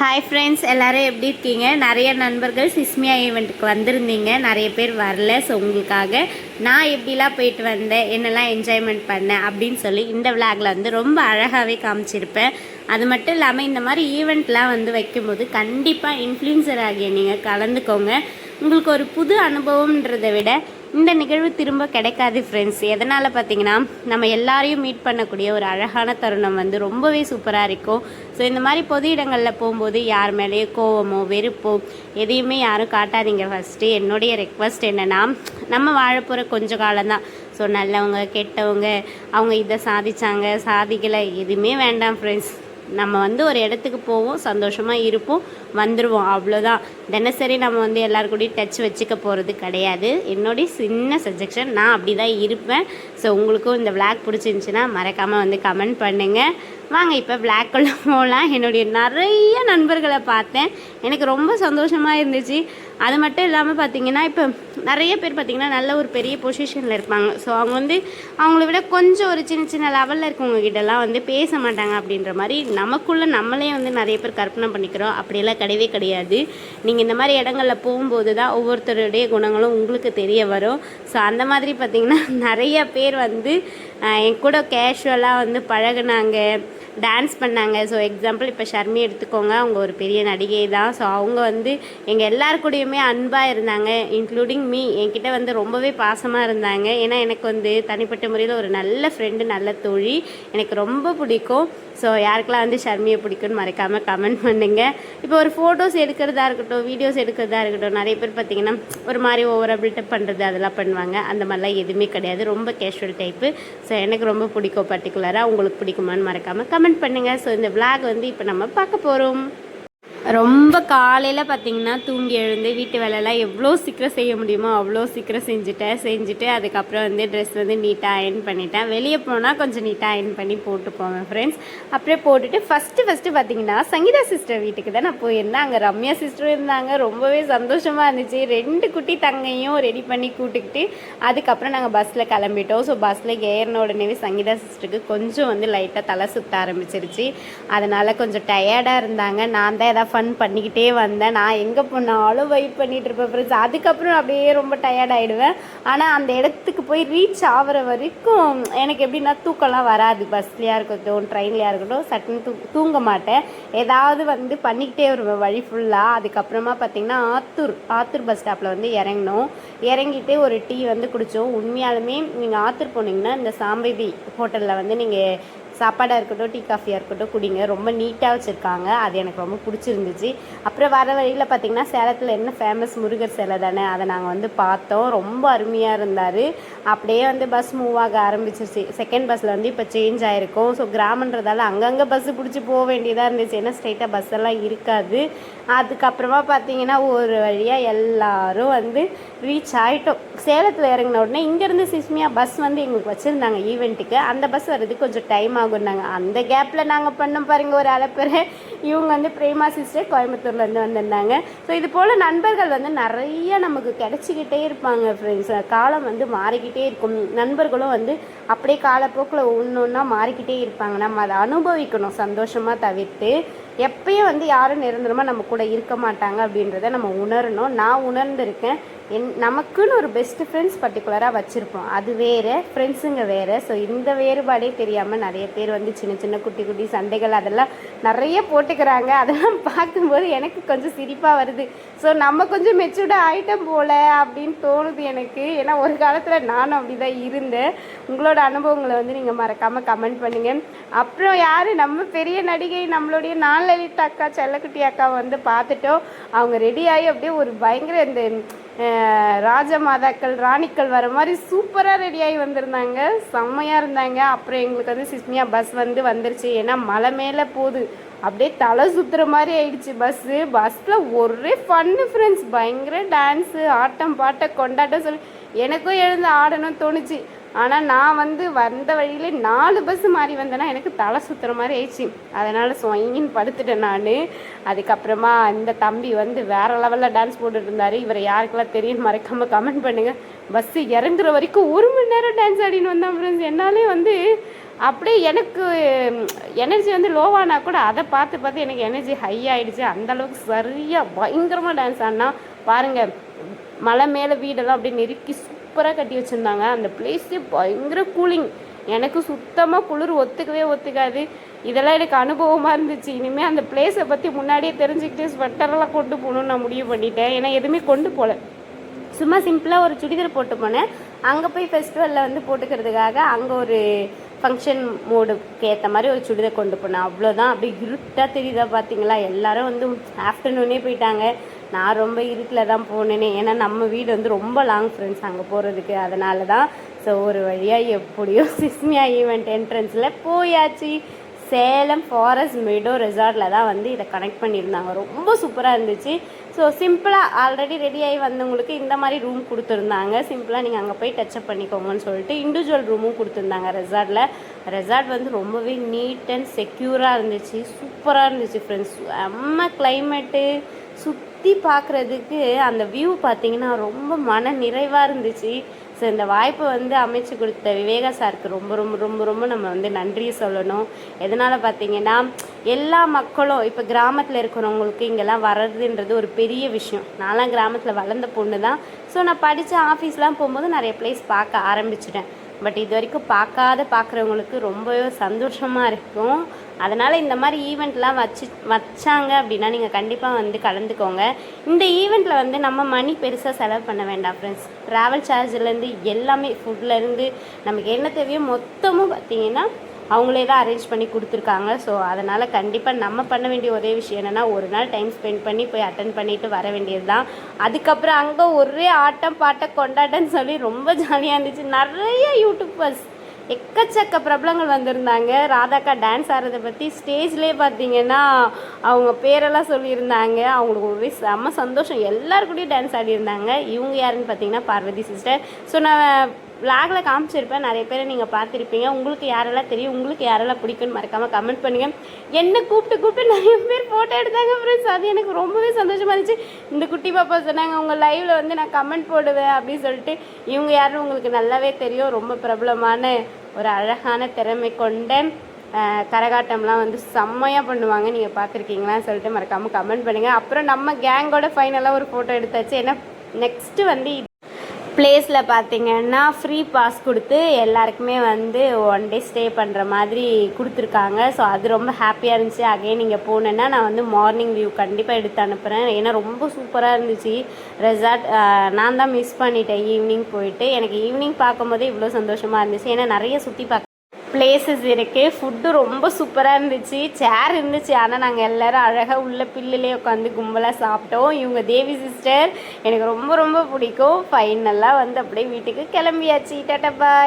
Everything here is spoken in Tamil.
ஹாய் ஃப்ரெண்ட்ஸ் எல்லோரும் எப்படி இருக்கீங்க? நிறைய நண்பர்கள் சிஸ்மியா ஈவெண்ட்டுக்கு வந்திருந்தீங்க. நிறைய பேர் வரல ஸோ உங்களுக்காக நான் எப்படிலாம் போயிட்டு வந்தேன் என்னெல்லாம் என்ஜாய்மெண்ட் பண்ணேன் அப்படின்னு சொல்லி இந்த விளாகில் வந்து ரொம்ப அழகாகவே காமிச்சிருப்பேன். அது மட்டும் இல்லாமல் இந்த மாதிரி ஈவெண்ட்லாம் வந்து வைக்கும்போது கண்டிப்பாக இன்ஃப்ளூயன்சர் ஆகிய நீங்கள் கலந்துக்கோங்க. உங்களுக்கு ஒரு புது அனுபவம்ன்றதை விட இந்த நிகழ்வு திரும்ப கிடைக்காது ஃப்ரெண்ட்ஸ் எதனால் பார்த்தீங்கன்னா நம்ம எல்லாரையும் மீட் பண்ணக்கூடிய ஒரு அழகான தருணம் வந்து ரொம்பவே சூப்பராக இருக்கும். ஸோ இந்த மாதிரி பொது இடங்களில் போகும்போது யார் மேலேயோ கோவமோ வெறுப்போ எதையுமே யாரும் காட்டாதீங்க ஃபஸ்ட்டு என்னுடைய ரெக்வஸ்ட் என்னென்னா நம்ம வாழப்போகிற கொஞ்சம் கொஞ்ச காலம்தான் ஸோ நல்லவங்க கெட்டவங்க அவங்க இதை சாதிச்சாங்க சாதிக்கலை எதுவுமே வேண்டாம் ஃப்ரெண்ட்ஸ் நம்ம வந்து ஒரு இடத்துக்கு போவோம் சந்தோஷமாக இருப்போம் வந்துடுவோம் அவ்வளோதான் தினசரி நம்ம வந்து எல்லாரு டச் வச்சுக்க போகிறது கிடையாது. என்னுடைய சின்ன சஜஷன் நான் அப்படி தான் இருப்பேன். ஸோ உங்களுக்கும் இந்த விளாக் பிடிச்சிருந்துச்சின்னா மறக்காமல் வந்து கமெண்ட் பண்ணுங்கள் வாங்க இப்போ விளாக்குள்ளே போகலாம் என்னுடைய நிறைய நண்பர்களை பார்த்தேன். எனக்கு ரொம்ப சந்தோஷமாக இருந்துச்சு. அது மட்டும் இல்லாமல் பார்த்தீங்கன்னா இப்போ நிறைய பேர் பார்த்தீங்கன்னா நல்ல ஒரு பெரிய பொசிஷனில் இருப்பாங்க. ஸோ அவங்க வந்து அவங்கள விட கொஞ்சம் ஒரு சின்ன சின்ன லெவலில் இருக்கவங்க கிட்டலாம் வந்து பேச மாட்டாங்க அப்படின்ற மாதிரி நமக்குள்ளே நம்மளே வந்து நிறைய பேர் கற்பனை பண்ணிக்கிறோம். அப்படியெல்லாம் கிடையவே கிடையாது. நீங்கள் இந்த மாதிரி இடங்களில் போகும்போது தான் ஒவ்வொருத்தருடைய குணங்களும் உங்களுக்கு தெரிய வரும். ஸோ அந்த மாதிரி பார்த்தீங்கன்னா நிறைய பேர் வந்து என் கூட கேஷுவலாக வந்து பழகுனாங்க. டான்ஸ் பண்ணாங்க. ஸோ எக்ஸாம்பிள் இப்போ ஷர்மி எடுத்துக்கோங்க. அவங்க ஒரு பெரிய நடிகை தான். ஸோ அவங்க வந்து எங்கள் எல்லார் கூடயுமே அன்பாக இருந்தாங்க. இன்க்ளூடிங் மீ என்கிட்ட வந்து ரொம்பவே பாசமாக இருந்தாங்க. ஏன்னா எனக்கு வந்து தனிப்பட்ட முறையில் ஒரு நல்ல ஃப்ரெண்டு நல்ல தோழி. எனக்கு ரொம்ப பிடிக்கும். ஸோ யாருக்கெல்லாம் வந்து ஷர்மியை பிடிக்கும்னு மறக்காமல் கமெண்ட் பண்ணுங்கள் இப்போ ஒரு ஃபோட்டோஸ் எடுக்கிறதா இருக்கட்டும் வீடியோஸ் எடுக்கிறதா இருக்கட்டும் நிறைய பேர் பார்த்தீங்கன்னா ஒரு மாதிரி ஓவராக பில்டப் பண்ணுறது அதெல்லாம் பண்ணுவாங்க. அந்த மாதிரிலாம் எதுவுமே கிடையாது. ரொம்ப கேஷுவல் டைப்பு ஸோ எனக்கு ரொம்ப பிடிக்கும் பர்டிகுலராக உங்களுக்கு பிடிக்குமான்னு மறக்காமல் கமெண்ட் பண்ணுங்கள் ஸோ இந்த விளாக் வந்து இப்போ நம்ம பார்க்க போகிறோம் ரொம்ப காலையில் பார்த்தீங்கன்னா தூங்கி எழுந்து வீட்டு வேலையெல்லாம் எவ்வளோ சீக்கிரம் செய்ய முடியுமோ அவ்வளோ சீக்கிரம் செஞ்சுட்டேன் செஞ்சுட்டு அதுக்கப்புறம் வந்து ட்ரெஸ் வந்து நீட்டாக அயன் பண்ணிட்டேன். வெளியே போனால் கொஞ்சம் நீட்டாக அயன் பண்ணி போட்டு போவேன் ஃப்ரெண்ட்ஸ் அப்படியே போட்டுட்டு ஃபஸ்ட்டு ஃபஸ்ட்டு பார்த்தீங்கன்னா சங்கீதா சிஸ்டர் வீட்டுக்கு தான் நான் போயிருந்தேன். அங்கே ரம்யா சிஸ்டரும் இருந்தாங்க. ரொம்பவே சந்தோஷமாக இருந்துச்சு. ரெண்டு குட்டி தங்கையும் ரெடி பண்ணி கூட்டுக்கிட்டு அதுக்கப்புறம் நாங்கள் பஸ்ஸில் கிளம்பிட்டோம். ஸோ பஸ்ஸில் ஏறின உடனேவே சங்கீதா சிஸ்டருக்கு கொஞ்சம் வந்து லைட்டாக தலை சுற்ற ஆரம்பிச்சிருச்சு. அதனால் கொஞ்சம் டயர்டாக இருந்தாங்க. நான் தான் எதாவது ஃபன் பண்ணிக்கிட்டே வந்தேன். நான் எங்கே போனாலும் வெயிட் பண்ணிகிட்டு இருப்பேன் ஃப்ரெண்ட்ஸ் அதுக்கப்புறம் அப்படியே ரொம்ப டயர்ட் ஆகிடுவேன் ஆனால் அந்த இடத்துக்கு போய் ரீச் ஆகிற வரைக்கும் எனக்கு எப்படின்னா தூக்கம்லாம் வராது. பஸ்லையா இருக்கட்டும் ட்ரெயின்லையா இருக்கட்டும் சட்டுன்னு தூ தூங்க மாட்டேன். ஏதாவது வந்து பண்ணிக்கிட்டே வருவேன் வழி ஃபுல்லாக அதுக்கப்புறமா பார்த்திங்கன்னா ஆத்தூர் ஆத்தூர் பஸ் ஸ்டாப்பில் வந்து இறங்கினோம். இறங்கிட்டு ஒரு டீ வந்து குடித்தோம் உண்மையாலுமே நீங்கள் ஆத்தூர் போனீங்கன்னா இந்த சாம்பேதி ஹோட்டலில் வந்து நீங்கள் சாப்பாடாக இருக்கட்டும் டீ காஃபியாக இருக்கட்டும் குடிங்க. ரொம்ப நீட்டாக வச்சுருக்காங்க. அது எனக்கு ரொம்ப பிடிச்சிருந்துச்சு. அப்புறம் வர வழியில் பார்த்தீங்கன்னா சேலத்தில் என்ன ஃபேமஸ் முருகர் சிலை தானே அதை நாங்கள் வந்து பார்த்தோம். ரொம்ப அருமையாக இருந்தார். அப்படியே வந்து பஸ் மூவ் ஆக ஆரம்பிச்சிருச்சு. செகண்ட் பஸ்ஸில் வந்து இப்போ சேஞ்ச் ஆகிருக்கும் ஸோ கிராமன்றதால அங்கங்கே பஸ்ஸு பிடிச்சி போக வேண்டியதாக இருந்துச்சு. ஏன்னா ஸ்ட்ரைட்டாக பஸ் எல்லாம் இருக்காது. அதுக்கப்புறமா பார்த்தீங்கன்னா ஒரு வழியாக எல்லாரும் வந்து ரீச் ஆகிட்டோம் சேலத்தில் இறங்கின உடனே இங்கேருந்து சிஸ்மியா பஸ் வந்து எங்களுக்கு வச்சுருந்தாங்க ஈவெண்ட்டுக்கு அந்த பஸ் வர்றதுக்கு கொஞ்சம் டைம் ஆகும். ஆகும்னாங்க அந்த கேப்பில் நாங்கள் பண்ணோம் பாருங்கள் ஒரு அலப்பறை இவங்க வந்து பிரேமா சிஸ்டர் கோயம்புத்தூர்லேருந்து வந்திருந்தாங்க. ஸோ இது போல் நண்பர்கள் வந்து நிறைய நமக்கு கிடச்சிக்கிட்டே இருப்பாங்க ஃப்ரெண்ட்ஸ் காலம் வந்து மாறிக்கிட்டே இருக்கும். நண்பர்களும் வந்து அப்படியே காலப்போக்கில் ஒன்று ஒன்றா மாறிக்கிட்டே இருப்பாங்க. நம்ம அதை அனுபவிக்கணும் சந்தோஷமாக தவிர்த்து. எப்பயும் வந்து யாரும் நிரந்தரமாக நம்ம கூட இருக்க மாட்டாங்க அப்படின்றத நம்ம உணரணும். நான் உணர்ந்திருக்கேன். என் நமக்குன்னு ஒரு பெஸ்ட் ஃப்ரெண்ட்ஸ் பர்டிகுலராக வச்சுருப்போம். அது வேறு ஃப்ரெண்ட்ஸுங்க வேறு. ஸோ இந்த வேறுபாடே தெரியாமல் நிறைய பேர் வந்து சின்ன சின்ன குட்டி குட்டி சண்டைகள் அதெல்லாம் நிறைய போட்டுக்கிறாங்க. அதெல்லாம் பார்க்கும்போது எனக்கு கொஞ்சம் சிரிப்பாக வருது. ஸோ நம்ம கொஞ்சம் மெச்சூர்டாக ஆயிட்டம் போல அப்படின்னு தோணுது எனக்கு. ஏன்னா ஒரு காலத்தில் நானும் அப்படி தான் இருந்தேன். உங்களோட அனுபவங்களை வந்து நீங்கள் மறக்காமல் கமெண்ட் பண்ணுங்கள் அப்புறம் யார்? நம்ம பெரிய நடிகை நம்மளுடைய நாலலிதா அக்கா செல்லக்குட்டி அக்கா வந்து பார்த்துட்டோம். அவங்க ரெடி ஆகி அப்படியே ஒரு பயங்கர இந்த ராஜமாதாக்கள் ராணிக்கள் வர மாதிரி சூப்பராக ரெடியாகி வந்திருந்தாங்க. செம்மையாக இருந்தாங்க. அப்புறம் எங்களுக்கு வந்து சிஸ்மியா பஸ் வந்து வந்துருச்சு. ஏன்னா மலை மேலே போகுது. அப்படியே தலை சுற்றுற மாதிரி ஆயிடுச்சு பஸ்ஸு பஸ்ஸில் ஒரே ஃபன்னு ஃப்ரெண்ட்ஸ் பயங்கர டான்ஸு ஆட்டம் பாட்டம் கொண்டாட்டம் சொல்லி எனக்கும் எழுந்து ஆடணும் தோணுச்சு. ஆனால் நான் வந்து வந்த வழியிலே நாலு பஸ் மாறி வந்தேன்னா எனக்கு தலை சுற்றுற மாதிரி ஆயிடுச்சு. அதனால் சொயின்னு படுத்துட்டேன் நான். அதுக்கப்புறமா இந்த தம்பி வந்து வேற லெவலில் டான்ஸ் போட்டுட்டு இருந்தார் இவரை யாருக்கெல்லாம் தெரியும் மறக்காமல் கமெண்ட் பண்ணுங்கள் பஸ்ஸு இறங்குற வரைக்கும் ஒரு மணி நேரம் டான்ஸ் ஆடின்னு வந்தேன் ஃப்ரெண்ட்ஸ் என்னாலே வந்து அப்படியே எனக்கு எனர்ஜி வந்து லோவானா கூட அதை பார்த்து பார்த்து எனக்கு எனர்ஜி ஹை ஆகிடுச்சு அந்த அளவுக்கு சரியாக பயங்கரமாக டான்ஸ் ஆடினா பாருங்கள் மலை மேலே வீடெல்லாம் அப்படியே நெருக்கி சூப்பராக கட்டி வச்சுருந்தாங்க. அந்த பிளேஸே பயங்கர கூலிங் எனக்கு சுத்தமாக குளிர் ஒத்துக்கவே ஒத்துக்காது. இதெல்லாம் எனக்கு அனுபவமாக இருந்துச்சு. இனிமேல் அந்த பிளேஸை பற்றி முன்னாடியே தெரிஞ்சுக்கிட்டு ஸ்வெட்டரெல்லாம் கொண்டு போகணுன்னு நான் முடிவு பண்ணிட்டேன். ஏன்னா எதுவுமே கொண்டு போகல சும்மா சிம்பிளாக ஒரு சுடிதார் போட்டு போனேன். அங்கே போய் ஃபெஸ்டிவலில் வந்து போட்டுக்கிறதுக்காக அங்கே ஒரு ஃபங்க்ஷன் மோடுக்கு ஏற்ற மாதிரி ஒரு சுடிதார் கொண்டு போனேன். அவ்வளோதான் அப்படியே இருட்டாக தெரியுதா பார்த்தீங்களா எல்லாரும் வந்து ஆஃப்டர்நூனே போயிட்டாங்க. நான் ரொம்ப இருட்டில் தான் போனேனே. ஏன்னா நம்ம வீடு வந்து ரொம்ப லாங் ஃப்ரெண்ட்ஸ் அங்கே போகிறதுக்கு அதனால தான் ஸோ ஒரு வழியாக எப்படியோ சிஸ்மியா ஈவெண்ட் என்ட்ரன்ஸில் போயாச்சு. சேலம் ஃபாரஸ்ட் மெடோ ரெசார்ட்டில் தான் வந்து இதை கனெக்ட் பண்ணியிருந்தாங்க. ரொம்ப சூப்பராக இருந்துச்சு. ஸோ சிம்பிளாக ஆல்ரெடி ரெடி ஆகி வந்தவங்களுக்கு இந்த மாதிரி ரூம் கொடுத்துருந்தாங்க. சிம்பிளாக நீங்கள் அங்கே போய் டச்சப் பண்ணிக்கோங்கன்னு சொல்லிட்டு இண்டிவிஜுவல் ரூமும் கொடுத்துருந்தாங்க ரெசார்ட்டில் ரெசார்ட் வந்து ரொம்பவே நீட் அண்ட் செக்யூராக இருந்துச்சு. சூப்பராக இருந்துச்சு ஃப்ரெண்ட்ஸ் செம்ம கிளைமேட்டு சுற்றி பார்க்குறதுக்கு அந்த வியூ பார்த்திங்கன்னா ரொம்ப மன நிறைவாக இருந்துச்சு. ஸோ இந்த வாய்ப்பை வந்து அமைச்சு கொடுத்த விவேகா சாருக்கு ரொம்ப ரொம்ப ரொம்ப ரொம்ப நம்ம வந்து நன்றி சொல்லணும். எதனால் பார்த்தீங்கன்னா எல்லா மக்களும் இப்போ கிராமத்தில் இருக்கிறவங்களுக்கு இங்கெல்லாம் வர்றதுன்றது ஒரு பெரிய விஷயம். நான்லாம் கிராமத்தில் வளர்ந்த பொண்ணு தான் ஸோ நான் படித்த ஆஃபீஸ்லாம் போகும்போது நிறைய பிளேஸ் பார்க்க ஆரம்பிச்சிட்டேன். பட் இது வரைக்கும் பார்க்காத பார்க்குறவங்களுக்கு ரொம்பவே சந்தோஷமாக இருக்கும். அதனால் இந்த மாதிரி ஈவெண்ட்லாம் வச்சு வச்சாங்க அப்படின்னா நீங்கள் கண்டிப்பாக வந்து கலந்துக்கோங்க. இந்த ஈவெண்ட்டில் வந்து நம்ம மணி பெருசாக செலவு பண்ண வேண்டாம் ஃப்ரெண்ட்ஸ் ட்ராவல் சார்ஜ்லேருந்து எல்லாமே ஃபுட்லேருந்து நமக்கு என்ன தேவையோ மொத்தமும் பார்த்தீங்கன்னா அவங்களே தான் அரேஞ்ச் பண்ணி கொடுத்துருக்காங்க. ஸோ அதனால் கண்டிப்பாக நம்ம பண்ண வேண்டிய ஒரே விஷயம் என்னென்னா ஒரு நாள் டைம் ஸ்பெண்ட் பண்ணி போய் அட்டன் பண்ணிட்டு வர வேண்டியது தான் அதுக்கப்புறம் அங்கே ஒரே ஆட்டம் பாட்டம் கொண்டாட்டன்னு சொல்லி ரொம்ப ஜாலியாக இருந்துச்சு. நிறைய யூடியூபர்ஸ் எக்கச்சக்க பிரபலங்கள் வந்திருந்தாங்க. ராதாக்கா டான்ஸ் ஆடுறதை பற்றி ஸ்டேஜ்லேயே பார்த்தீங்கன்னா அவங்க பேரெல்லாம் சொல்லியிருந்தாங்க. அவங்களுக்கு ஒரே செம்ம சந்தோஷம். எல்லாருக்கூடையும் டான்ஸ் ஆடியிருந்தாங்க. இவங்க யாருன்னு பார்த்தீங்கன்னா பார்வதி சிஸ்டர் ஸோ நான் விளாகில் காமிச்சிருப்பேன். நிறைய பேரை நீங்கள் பார்த்துருப்பீங்க. உங்களுக்கு யாரெல்லாம் தெரியும் உங்களுக்கு யாரெல்லாம் பிடிக்கும்னு மறக்காமல் கமெண்ட் பண்ணுங்கள் என்னை கூப்பிட்டு கூப்பிட்டு நிறைய பேர் ஃபோட்டோ எடுத்தாங்க ஃப்ரெண்ட்ஸ் அது எனக்கு ரொம்பவே சந்தோஷமாக இருந்துச்சு. இந்த குட்டி பாப்பா சொன்னாங்க உங்கள் லைவில் வந்து நான் கமெண்ட் போடுவேன் அப்படின்னு சொல்லிட்டு இவங்க யாருன்னு உங்களுக்கு நல்லாவே தெரியும். ரொம்ப பிரபலமான ஒரு அழகான திறமை கொண்ட கரகாட்டம்லாம் வந்து செம்மையாக பண்ணுவாங்க. நீங்கள் பார்த்துருக்கீங்களான்னு சொல்லிட்டு மறக்காமல் கமெண்ட் பண்ணுங்கள் அப்புறம் நம்ம கேங்கோட ஃபைனலாக ஒரு ஃபோட்டோ எடுத்தாச்சு. ஏன்னா நெக்ஸ்ட்டு வந்து பிளேஸில் பார்த்தீங்கன்னா ஃப்ரீ பாஸ் கொடுத்து எல்லாருக்குமே வந்து ஒன் டே ஸ்டே பண்ணுற மாதிரி கொடுத்துருக்காங்க. ஸோ அது ரொம்ப ஹாப்பியாக இருந்துச்சு. அகைன் நீங்கள் போனேன்னா நான் வந்து மார்னிங் வியூ கண்டிப்பாக எடுத்து அனுப்புகிறேன் ஏன்னா ரொம்ப சூப்பராக இருந்துச்சு ரெசார்ட் நான் தான் மிஸ் பண்ணிட்டேன். ஈவினிங் போயிட்டு எனக்கு ஈவினிங் பார்க்கும்போதே இவ்வளோ சந்தோஷமாக இருந்துச்சு. ஏன்னா நிறைய சுற்றி பார்க்க பிளேசஸ் இருக்குது ஃபுட்டு ரொம்ப சூப்பராக இருந்துச்சு. சேர் இருந்துச்சு. ஆனால் நாங்கள் எல்லோரும் அழகாக உள்ள பில்லுலேயே உட்காந்து கும்பலாக சாப்பிட்டோம். இவங்க தேவி சிஸ்டர் எனக்கு ரொம்ப ரொம்ப பிடிக்கும். ஃபைனலாக வந்து அப்படியே வீட்டுக்கு கிளம்பியாச்சு. டாட்டா பாய்